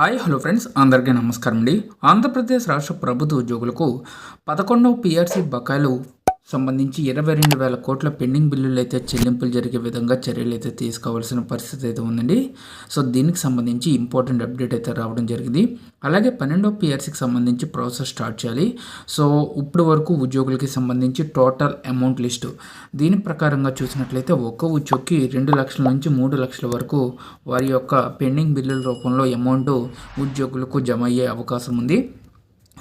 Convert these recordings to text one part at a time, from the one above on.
Hi hello friends. అందరికీ నమస్కారం అండి. ఆంధ్రప్రదేశ్ రాష్ట్ర ప్రభుత్వ ఉద్యోగులకు పదకొండవ పిఆర్సీ బకాయిలు సంబంధించి ఇరవై రెండు వేల కోట్ల పెండింగ్ బిల్లులు అయితే చెల్లింపులు జరిగే విధంగా చర్యలు అయితే తీసుకోవాల్సిన పరిస్థితి అయితే ఉందండి. సో దీనికి సంబంధించి ఇంపార్టెంట్ అప్డేట్ అయితే రావడం జరిగింది. అలాగే పన్నెండో పిఆర్సీకి సంబంధించి ప్రాసెస్ స్టార్ట్ చేయాలి. సో ఇప్పుడు వరకు ఉద్యోగులకి సంబంధించి టోటల్ అమౌంట్ లిస్టు. దీని ప్రకారంగా చూసినట్లయితే ఒక్క ఉద్యోగికి రెండు లక్షల నుంచి మూడు లక్షల వరకు వారి యొక్క పెండింగ్ బిల్లుల రూపంలో అమౌంట్ ఉద్యోగులకు జమ అయ్యే అవకాశం ఉంది.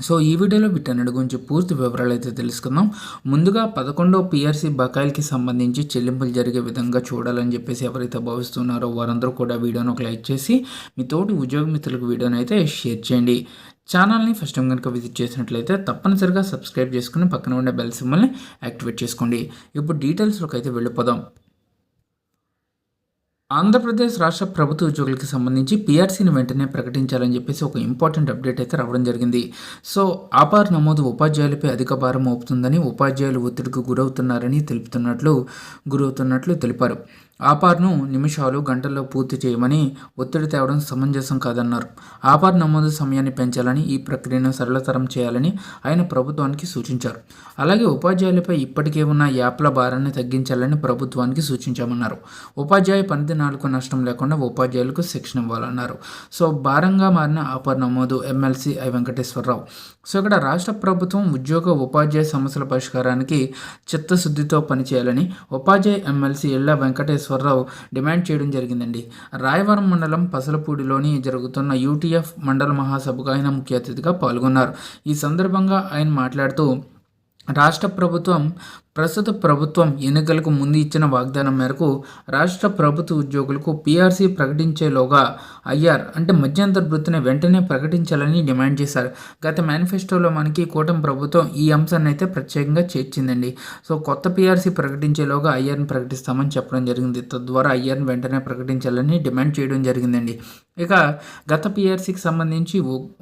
సో ఈ వీడియోలో వీటన్నిటి గురించి పూర్తి వివరాలు అయితే తెలుసుకుందాం. ముందుగా పదకొండో పిఆర్సీ బకాయిలకి సంబంధించి చెల్లింపులు జరిగే విధంగా చూడాలని చెప్పేసి ఎవరైతే భావిస్తున్నారో వారందరూ కూడా వీడియోను ఒక లైక్ చేసి మీ తోటి ఉద్యోగ మిత్రులకు వీడియోని అయితే షేర్ చేయండి. ఛానల్ని ఫస్ట్ టైం కనుక విజిట్ చేసినట్లయితే తప్పనిసరిగా సబ్స్క్రైబ్ చేసుకుని పక్కన ఉండే బెల్ సిమ్మల్ని యాక్టివేట్ చేసుకోండి. ఇప్పుడు డీటెయిల్స్లోకి అయితే వెళ్ళిపోదాం. ఆంధ్రప్రదేశ్ రాష్ట్ర ప్రభుత్వ ఉద్యోగులకు సంబంధించి పీఆర్సీని వెంటనే ప్రకటించాలని చెప్పేసి ఒక ఇంపార్టెంట్ అప్డేట్ అయితే రావడం జరిగింది. సో ఆపార్ నమోదు ఉపాధ్యాయులపై అధిక భారం మోపుతుందని ఉపాధ్యాయులు ఒత్తిడికి గురవుతున్నారని తెలుపుతున్నట్లు గురవుతున్నట్లు తెలిపారు. ఆపార్ను నిమిషాలు గంటల్లో పూర్తి చేయమని ఒత్తిడి తేవడం సమంజసం కాదన్నారు. ఆపార్ నమోదు సమయాన్ని పెంచాలని ఈ ప్రక్రియను సరళతరం చేయాలని ఆయన ప్రభుత్వానికి సూచించారు. అలాగే ఉపాధ్యాయులపై ఇప్పటికే ఉన్న యాప్ల భారాన్ని తగ్గించాలని ప్రభుత్వానికి సూచించామన్నారు. ఉపాధ్యాయ పనిదినాలకు నష్టం లేకుండా ఉపాధ్యాయులకు శిక్షణ ఇవ్వాలన్నారు. సో భారంగా మారిన ఆపార్ నమోదు ఎమ్మెల్సీ ఐ వెంకటేశ్వరరావు. సో ఇక్కడ రాష్ట్ర ప్రభుత్వం ఉద్యోగ ఉపాధ్యాయ సమస్యల పరిష్కారానికి చిత్తశుద్ధితో పనిచేయాలని ఉపాధ్యాయ ఎమ్మెల్సీ ఎల్లా వెంకటేశ్వరరావు డిమాండ్ చేయడం జరిగిందండి. రాయవరం మండలం పసలపూడిలోని జరుగుతున్న యూటీఎఫ్ మండల మహాసభకు ఆయన ముఖ్య అతిథిగా పాల్గొన్నారు. ఈ సందర్భంగా ఆయన మాట్లాడుతూ రాష్ట్ర ప్రభుత్వం ప్రస్తుత ప్రభుత్వం ఎన్నికలకు ముందు ఇచ్చిన వాగ్దానం మేరకు రాష్ట్ర ప్రభుత్వ ఉద్యోగులకు పీఆర్సీ ప్రకటించేలోగా ఐఆర్ అంటే మధ్యంతర వృత్తిని వెంటనే ప్రకటించాలని డిమాండ్ చేశారు. గత మేనిఫెస్టోలో మనకి కూటమి ప్రభుత్వం ఈ అంశాన్ని అయితే ప్రత్యేకంగా చేర్చిందండి. సో కొత్త పీఆర్సీ ప్రకటించేలోగా ఐఆర్ని ప్రకటిస్తామని చెప్పడం జరిగింది. తద్వారా ఐఆర్ని వెంటనే ప్రకటించాలని డిమాండ్ చేయడం జరిగిందండి. ఇక గత పీఆర్సీకి సంబంధించి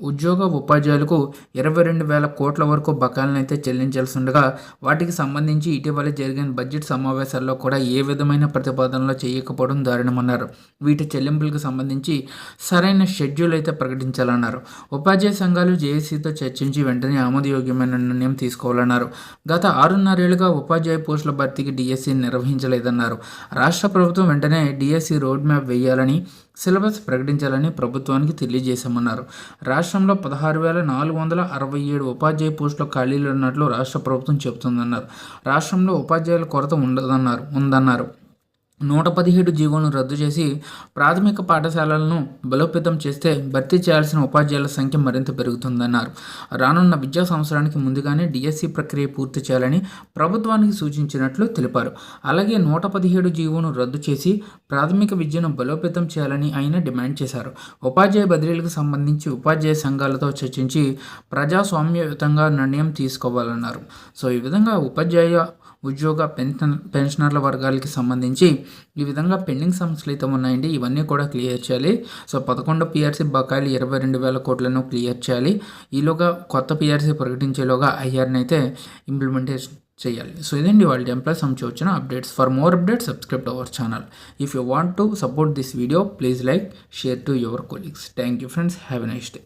ఉద్యోగ ఉపాధ్యాయులకు ఇరవై రెండు వేల కోట్ల వరకు బకాయిలను అయితే చెల్లించాల్సి ఉండగా వాటికి సంబంధించి గురించి ఇటీవల జరిగిన బడ్జెట్ సమావేశాల్లో కూడా ఏ విధమైన ప్రతిపాదనలు చేయకపోవడం దారుణమన్నారు. వీటి చెల్లింపులకు సంబంధించి సరైన షెడ్యూల్ అయితే ప్రకటించాలన్నారు. ఉపాధ్యాయ సంఘాలు జేఏసీతో చర్చించి వెంటనే ఆమోదయోగ్యమైన నిర్ణయం తీసుకోవాలన్నారు. గత ఆరున్నరేళ్ళుగా ఉపాధ్యాయ పోస్టుల భర్తీకి డిఎస్సి నిర్వహించలేదన్నారు. రాష్ట్ర ప్రభుత్వం వెంటనే డిఎస్సి రోడ్ మ్యాప్ వేయాలని సిలబస్ ప్రకటించాలని ప్రభుత్వానికి తెలియజేశామన్నారు. రాష్ట్రంలో పదహారు వేల నాలుగు వందల అరవై ఏడు ఉపాధ్యాయ పోస్టుల ఖాళీలు ఉన్నట్లు రాష్ట్ర ప్రభుత్వం చెబుతుందన్నారు. రాష్ట్రంలో ఉపాధ్యాయుల కొరత ఉండదన్నారు ఉందన్నారు. నూట పదిహేడు జీవోలను రద్దు చేసి ప్రాథమిక పాఠశాలలను బలోపేతం చేస్తే భర్తీ చేయాల్సిన ఉపాధ్యాయుల సంఖ్య మరింత పెరుగుతుందన్నారు. రానున్న విద్యా సంవత్సరానికి ముందుగానే డిఎస్సి ప్రక్రియ పూర్తి చేయాలని ప్రభుత్వానికి సూచించినట్లు తెలిపారు. అలాగే నూట పదిహేడు జీవోను రద్దు చేసి ప్రాథమిక విద్యను బలోపేతం చేయాలని ఆయన డిమాండ్ చేశారు. ఉపాధ్యాయ బదిలీలకు సంబంధించి ఉపాధ్యాయ సంఘాలతో చర్చించి ప్రజాస్వామ్యయుతంగా నిర్ణయం తీసుకోవాలన్నారు. సో ఈ విధంగా ఉపాధ్యాయ ఉద్యోగ పెన్షన్ పెన్షనర్ల వర్గాలకి సంబంధించి ఈ విధంగా పెండింగ్ సమస్యలు అయితే ఉన్నాయండి. ఇవన్నీ కూడా క్లియర్ చేయాలి. సో పదకొండు పిఆర్సీ బకాయిలు ఇరవై రెండు వేల కోట్లను క్లియర్ చేయాలి. ఈలోగా కొత్త పిఆర్సీ ప్రకటించేలోగా ఐఆర్ని అయితే ఇంప్లిమెంటేషన్ చేయాలి. సో ఇదండి వాళ్ళ ఎంప్లాయ్ సంబంధించి వచ్చిన updates. For more updates subscribe our channel. If you want to support this video please like share to your colleagues. Thank you friends. Have a nice day.